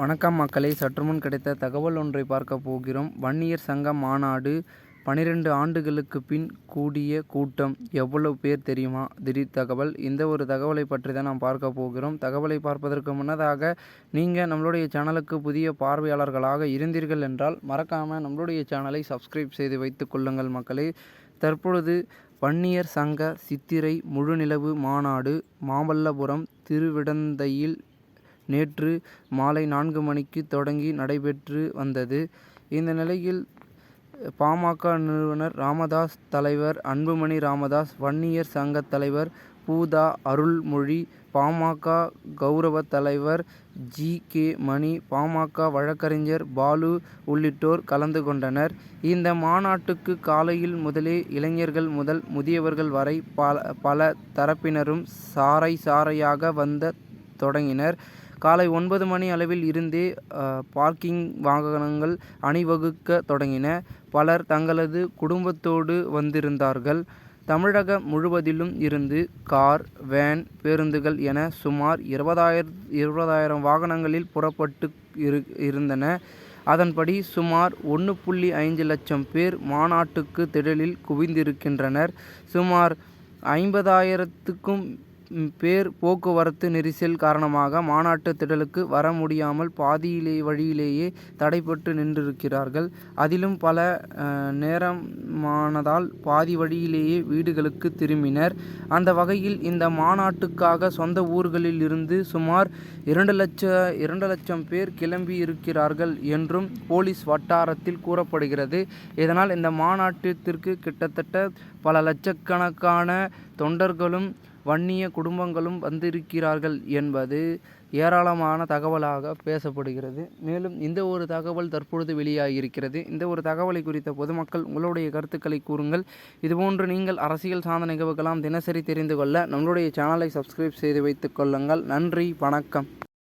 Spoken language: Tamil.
வணக்கம் மக்களை. சற்றுமுன் கிடைத்த தகவல் ஒன்றை பார்க்க போகிறோம். வன்னியர் சங்க மாநாடு பனிரெண்டு ஆண்டுகளுக்கு பின் கூடிய கூட்டம். எவ்வளவு பேர் தெரியுமா? திடீர் தகவல். இந்த ஒரு தகவலை பற்றி தான் நாம் பார்க்க போகிறோம். தகவலை பார்ப்பதற்கு முன்னதாக நீங்கள் நம்மளுடைய சேனலுக்கு புதிய பார்வையாளர்களாக இருந்தீர்கள் என்றால் மறக்காமல் நம்மளுடைய சேனலை சப்ஸ்கிரைப் செய்து வைத்து கொள்ளுங்கள் மக்களே. தற்பொழுது வன்னியர் சங்க சித்திரை முழுநிலவு மாநாடு மாமல்லபுரம் திருவிடந்தையில் நேற்று மாலை நான்கு மணிக்கு தொடங்கி நடைபெற்று வந்தது. இந்த நிலையில் பாமக நிறுவனர் ராமதாஸ் தலைவர் அன்புமணி ராமதாஸ் வன்னியர் சங்க தலைவர் பூதா அருள்மொழி பாமக கௌரவ தலைவர் ஜி. கே. மணி பாமக வழக்கறிஞர் பாலு உள்ளிட்டோர் கலந்து கொண்டனர். இந்த மாநாட்டுக்கு காலையில் முதலே இளைஞர்கள் முதல் முதியவர்கள் வரை பல பல தரப்பினரும் சாறை சாறையாக வந்த தொடங்கினர். காலை ஒன்பது மணி அளவில் இருந்தே பார்க்கிங் வாகனங்கள் அணிவகுக்க தொடங்கின. பலர் தங்களது குடும்பத்தோடு வந்திருந்தார்கள். தமிழகம் முழுவதிலும் இருந்து கார் வேன் பேருந்துகள் என சுமார் இருபதாயிரம் இருபதாயிரம் வாகனங்களில் புறப்பட்டு இரு இருந்தன. அதன்படி சுமார் ஒன்று புள்ளி ஐந்து லட்சம் பேர் மாநாட்டுக்கு திடலில் குவிந்திருக்கின்றனர். சுமார் ஐம்பதாயிரத்துக்கும் பேர் போக்குவரத்து நெரிசல் காரணமாக மாநாட்டு திடலுக்கு வர முடியாமல் பாதியிலே வழியிலேயே தடைப்பட்டு நின்றிருக்கிறார்கள். அதிலும் பல நேரமானதால் பாதி வழியிலேயே வீடுகளுக்கு திரும்பினர். அந்த வகையில் இந்த மாநாட்டுக்காக சொந்த ஊர்களில் இருந்து சுமார் இரண்டு லட்ச இரண்டு லட்சம் பேர் கிளம்பி இருக்கிறார்கள் என்றும் போலீஸ் வட்டாரத்தில் கூறப்படுகிறது. இதனால் இந்த மாநாட்டிற்கு கிட்டத்தட்ட பல லட்சக்கணக்கான தொண்டர்களும் வன்னிய குடும்பங்களும் வந்திருக்கிறார்கள் என்பது ஏராளமான தகவலாக பேசப்படுகிறது. மேலும் இந்த ஒரு தகவல் தற்பொழுது வெளியாகியிருக்கிறது. இந்த ஒரு தகவலை குறித்த பொதுமக்கள் உங்களுடைய கருத்துக்களை கூறுங்கள். இதுபோன்று நீங்கள் அரசியல் சார்ந்த நிகழ்வுகளாம் தினசரி தெரிந்து கொள்ள நம்மளுடைய சேனலை சப்ஸ்கிரைப் செய்து வைத்துக் கொள்ளுங்கள். நன்றி வணக்கம்.